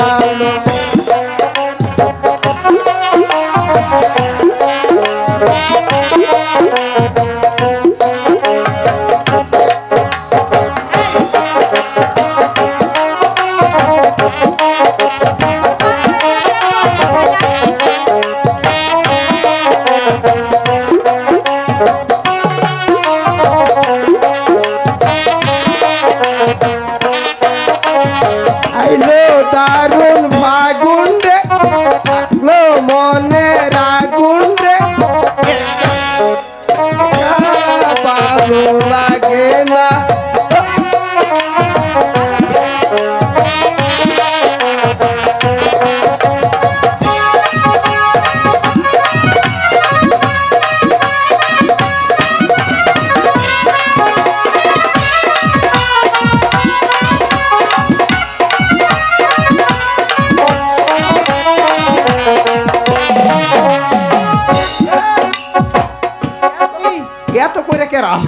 Thank you. গাইল দারুণ ভাই Gato Curaquerá.